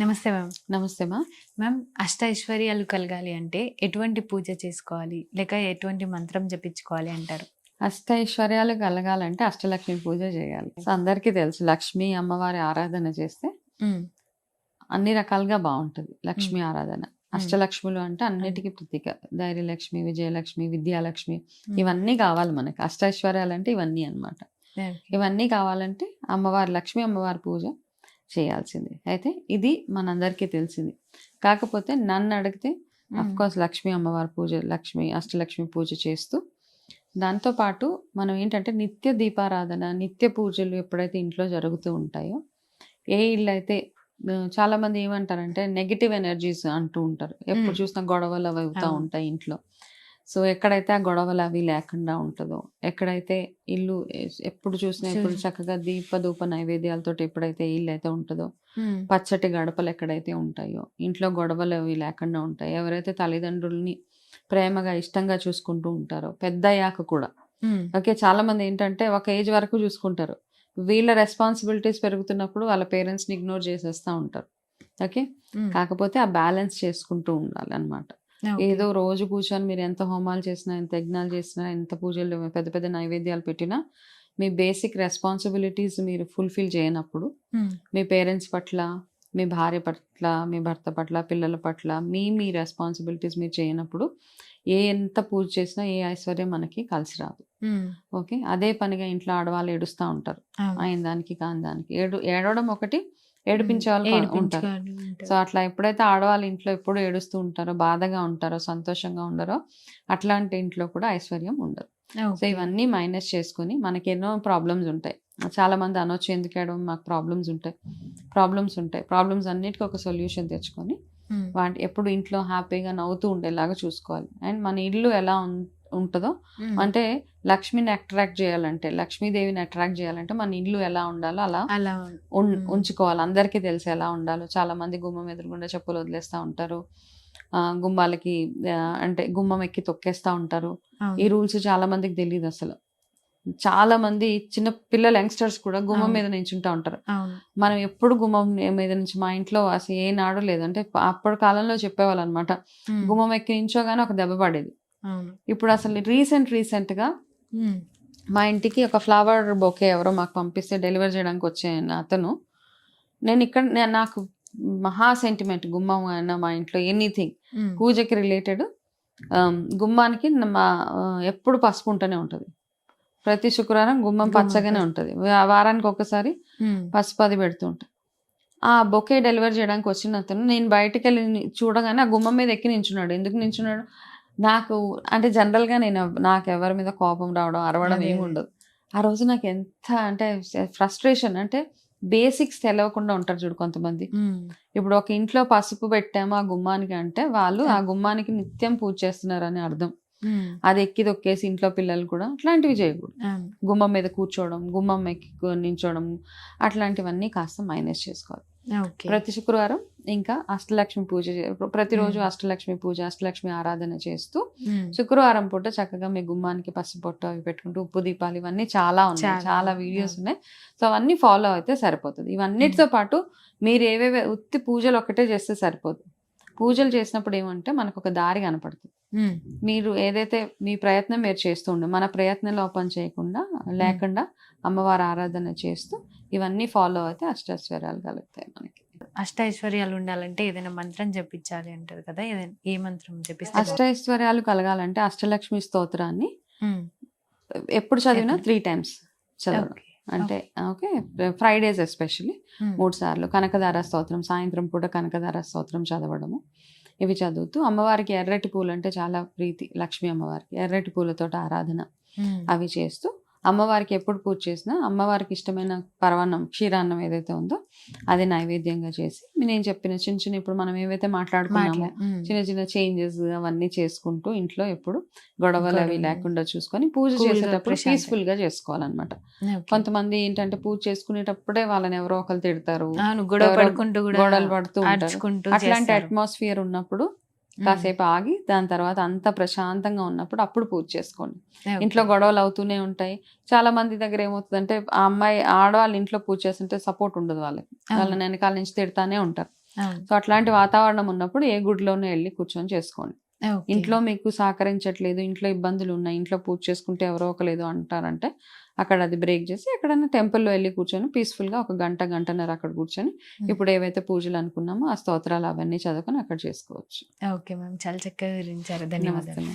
నమస్తే మ్యామ్. నమస్తే మా మ్యామ్ అష్ట ఐశ్వర్యాలు కలగాలి అంటే ఎటువంటి పూజ చేసుకోవాలి? లేక ఎటువంటి మంత్రం జపించుకోవాలి అంటారు? అష్ట ఐశ్వర్యాలు కలగాలంటే అష్టలక్ష్మి పూజ చేయాలి. సో అందరికీ తెలుసు లక్ష్మి అమ్మవారి ఆరాధన చేస్తే అన్ని రకాలుగా బాగుంటుంది లక్ష్మి ఆరాధన. అష్టలక్ష్ములు అంటే అన్నిటికీ ప్రతీక. ధైర్యలక్ష్మి విజయలక్ష్మి విద్యాలక్ష్మి ఇవన్నీ కావాలి మనకి. అష్టైశ్వర్యాలు అంటే ఇవన్నీ అన్నమాట. ఇవన్నీ కావాలంటే అమ్మవారి లక్ష్మి అమ్మవారి పూజ చేయాల్సింది. అయితే ఇది మనందరికీ తెలిసింది. కాకపోతే నన్ను అడిగితే అఫ్ కోర్స్ లక్ష్మి అమ్మవారి పూజ లక్ష్మి అష్టలక్ష్మి పూజ చేస్తూ. దాంతో పాటు మనం ఏంటంటే నిత్య దీపారాధన నిత్య పూజలు ఎప్పుడైతే ఇంట్లో జరుగుతూ ఉంటాయో ఏ ఇల్లు అయితే ఆ, చాలా మంది ఏమంటారంటే నెగిటివ్ ఎనర్జీస్ అంటూ ఉంటారు. ఎప్పుడు. చూసినా గొడవలు అవి అవుతూ. ఉంటాయి ఇంట్లో. సో ఎక్కడైతే ఆ గొడవలు అవి లేకుండా ఉంటుందో ఎక్కడైతే ఇల్లు ఎప్పుడు చూసినా ఎప్పుడు చక్కగా దీప ధూప నైవేద్యాలతో ఎప్పుడైతే ఇల్లు అయితే ఉంటుందో పచ్చటి గడపలు ఎక్కడైతే ఉంటాయో ఇంట్లో గొడవలు అవి లేకుండా ఉంటాయి. ఎవరైతే తల్లిదండ్రుల్ని ప్రేమగా ఇష్టంగా చూసుకుంటూ ఉంటారో పెద్ద అయ్యాక కూడా. ఓకే చాలా మంది ఏంటంటే ఒక ఏజ్ వరకు చూసుకుంటారు. వీళ్ళ రెస్పాన్సిబిలిటీస్ పెరుగుతున్నప్పుడు వాళ్ళ పేరెంట్స్ని ఇగ్నోర్ చేసేస్తూ ఉంటారు. ఓకే? కాకపోతే ఆ బ్యాలెన్స్ చేసుకుంటూ ఉండాలి అనమాట ఏదో రోజు కూర్చొని మీరు ఎంత హోమాలు చేసినా ఎంత యజ్ఞాలు చేసినా ఎంత పూజలు పెద్ద పెద్ద నైవేద్యాలు పెట్టినా మీ బేసిక్ రెస్పాన్సిబిలిటీస్ మీరు ఫుల్ఫిల్ చేయనప్పుడు మీ పేరెంట్స్ పట్ల మీ భార్య పట్ల మీ భర్త పట్ల పిల్లల పట్ల మీ మీ రెస్పాన్సిబిలిటీస్ మీరు చేయనప్పుడు ఏ ఎంత పూజ చేసినా ఏ ఐశ్వర్యం మనకి కలిసి రాదు. ఓకే. అదే పనిగా ఇంట్లో ఆడవాళ్ళు ఏడుస్తూ ఉంటారు. అయిన దానికి కాని దానికి ఏడు ఏడవడం ఒకటి ఏడిపించే వాళ్ళు కొ- ఉంటారు. సో అట్లా ఎప్పుడైతే ఆడవాళ్ళు ఇంట్లో ఎప్పుడు ఏడుస్తూ ఉంటారో బాధగా ఉంటారో సంతోషంగా ఉండరో అట్లాంటి ఇంట్లో కూడా ఐశ్వర్యం ఉండదు. సో ఇవన్నీ మైనస్ చేసుకొని మనకి ఎన్నో ప్రాబ్లమ్స్ ఉంటాయి. చాలా మంది అనొచ్చు ఎందుకు ఏడవం మాకు ప్రాబ్లమ్స్ ఉంటాయి. ప్రాబ్లమ్స్ ఉంటాయి. ప్రాబ్లమ్స్ అన్నిటికీ ఒక సొల్యూషన్ తెచ్చుకొని వాటి ఎప్పుడు ఇంట్లో హ్యాపీగా నవ్వుతూ ఉండేలాగా చూసుకోవాలి. అండ్ మన ఇల్లు ఎలా ఉంటుందో? అంటే లక్ష్మిని అట్రాక్ట్ చేయాలంటే లక్ష్మీదేవిని అట్రాక్ట్ చేయాలంటే మన ఇల్లు ఎలా ఉండాలో అలా. ఉంచుకోవాలి. అందరికీ తెలిసి ఎలా ఉండాలో. చాలా మంది గుమ్మం ఎదురుగుండా చెప్పులు వదిలేస్తూ ఉంటారు. ఆ, గుమ్మాలకి అంటే గుమ్మం ఎక్కి తొక్కేస్తూ ఉంటారు. ఈ రూల్స్ చాలా మందికి తెలియదు అసలు. చాలా మంది చిన్న పిల్లల యంగ్స్టర్స్ కూడా గుమ్మం. మీద నించుంటా ఉంటారు. మనం ఎప్పుడు గుమ్మం మీద నుంచి మా ఇంట్లో అసలు ఏనాడు లేదు. అంటే అప్పటి కాలంలో చెప్పేవాళ్ళు అనమాట. గుమ్మం ఎక్కి నించోగానే ఒక దెబ్బ పడేది. ఇప్పుడు అసలు రీసెంట్ రీసెంట్గా ఉమ్. మా ఇంటికి ఒక ఫ్లవర్ బొకే ఎవరో మాకు పంపిస్తే డెలివర్ చేయడానికి వచ్చే అతను నేను ఇక్కడ నాకు మహా సెంటిమెంట్ గుమ్మం అయినా మా ఇంట్లో ఎనీథింగ్. పూజకి రిలేటెడ్ గుమ్మానికి మా ఎప్పుడు పసుపు ఉంటూనే ఉంటుంది ప్రతి శుక్రవారం గుమ్మం పచ్చగానే. ఉంటుంది వారానికి ఒకసారి. పసుపు అది పెడుతూ ఉంటా ఆ బొకే డెలివరీ చేయడానికి వచ్చిన అతను నేను బయటికి వెళ్ళి చూడగానే ఆ గుమ్మం మీద ఎక్కి నించున్నాడు ఎందుకు నించున్నాడు నాకు అంటే జనరల్గా నేను నాకు ఎవరి మీద కోపం రావడం అరవడం ఏమి. ఉండదు ఆ రోజు నాకు ఎంత అంటే ఫ్రస్ట్రేషన్ అంటే బేసిక్స్ తెలవకుండా ఉంటారు చూడు కొంతమంది. ఇప్పుడు ఒక ఇంట్లో పసుపు పెట్టాము ఆ గుమ్మానికి అంటే వాళ్ళు ఆ గుమ్మానికి నిత్యం పూజ చేస్తున్నారని అర్థం. అది ఎక్కి దొక్కేసి ఇంట్లో పిల్లలు కూడా అట్లాంటివి చేయకూడదు. గుమ్మం మీద కూర్చోవడం గుమ్మం ఎక్కి నించోవడం అట్లాంటివన్నీ కాస్త మైనస్ చేసుకోవాలి ప్రతి శుక్రవారం ఇంకా అష్టలక్ష్మి పూజ ప్రతిరోజు. అష్టలక్ష్మి పూజ అష్టలక్ష్మి ఆరాధన చేస్తూ. శుక్రవారం పూట చక్కగా మీ గుమ్మానికి పసుపు పొట్టు అవి పెట్టుకుంటూ ఉప్పు దీపాలు ఇవన్నీ చాలా ఉన్నాయి చాలా, వీడియోస్. ఉన్నాయి సో అవన్నీ ఫాలో అయితే సరిపోతుంది ఇవన్నిటితో పాటు మీరు ఏవేవే ఉత్తి పూజలు ఒకటే చేస్తే సరిపోదు పూజలు చేసినప్పుడు ఏమంటే మనకు ఒక దారి కనపడుతుంది. మీరు ఏదైతే మీ ప్రయత్నం మీరు చేస్తూ ఉండే మన ప్రయత్నం లోపం చేయకుండా లేకుండా అమ్మవారి ఆరాధన చేస్తూ ఇవన్నీ ఫాలో అయితే అష్టైశ్వర్యాలు కలుగుతాయి మనకి అష్ట ఐశ్వర్యాలు ఉండాలంటే ఏదైనా మంత్రం జపించాలి అంటారు కదా ఏదైనా ఏ మంత్రం జపిస్తే అష్టైశ్వర్యాలు కలగాలంటే అష్టలక్ష్మి స్తోత్రాన్ని. ఎప్పుడు చదివినా? త్రీ టైమ్స్ చదవడం ఓకే. అంటే ఓకే ఫ్రైడేస్ ఎస్పెషల్లీ. మూడు సార్లు కనకదార స్తోత్రం సాయంత్రం పూట కనకదార స్తోత్రం చదవడము ఇవి చదువుతూ అమ్మవారికి ఎర్రటి పూలు అంటే చాలా ప్రీతి లక్ష్మీ అమ్మవారికి ఎర్రటి పూలతో ఆరాధన. అవి చేస్తూ అమ్మవారికి ఎప్పుడు పూజ చేసినా అమ్మవారికి ఇష్టమైన పరవాన్నం క్షీరాన్నం ఏదైతే ఉందో అది నైవేద్యంగా చేసి నేను చెప్పిన చిన్న చిన్న ఇప్పుడు మనం ఏవైతే మాట్లాడుకున్నామో. చిన్న చిన్న చేంజెస్ అవన్నీ చేసుకుంటూ ఇంట్లో ఎప్పుడు గొడవలు అవి. లేకుండా చూసుకొని పూజ చేసేటప్పుడు. పీస్ఫుల్గా చేసుకోవాలన్నమాట. కొంతమంది ఏంటంటే పూజ చేసుకునేటప్పుడే వాళ్ళని ఎవరో ఒకరు తిడతారు గొడవలు పడుతూ ఉంటారు అట్లాంటి. అట్మాస్ఫియర్ ఉన్నప్పుడు. కాసేపు ఆగి దాని తర్వాత అంత ప్రశాంతంగా ఉన్నప్పుడు అప్పుడు పూజ చేసుకోండి. ఇంట్లో గొడవలు అవుతూనే ఉంటాయి చాలా మంది దగ్గర ఏమవుతుందంటే ఆ అమ్మాయి ఆడవాళ్ళు ఇంట్లో పూజ చేస్తుంటే సపోర్ట్ ఉండదు వాళ్ళకి. వాళ్ళని వెనకాల నుంచి తిడతానే ఉంటారు. సో అట్లాంటి వాతావరణం ఉన్నప్పుడు ఏ గుడిలోనే వెళ్ళి కూర్చొని చేసుకోండి. ఇంట్లో మీకు సహకరించట్లేదు ఇంట్లో ఇబ్బందులు ఉన్నాయి ఇంట్లో పూజ చేసుకుంటే ఎవరో ఒకలేదు అంటారంటే అక్కడ అది బ్రేక్ చేసి ఎక్కడైనా టెంపుల్లో వెళ్ళి కూర్చొని పీస్ఫుల్గా ఒక గంట గంటన్నర అక్కడ కూర్చొని. ఇప్పుడు ఏవైతే పూజలు అనుకున్నామో ఆ స్తోత్రాలు అవన్నీ చదువుకొని అక్కడ చేసుకోవచ్చు. Okay ma'am. చాలా చక్కగా వివరించారు. ధన్యవాదాలు.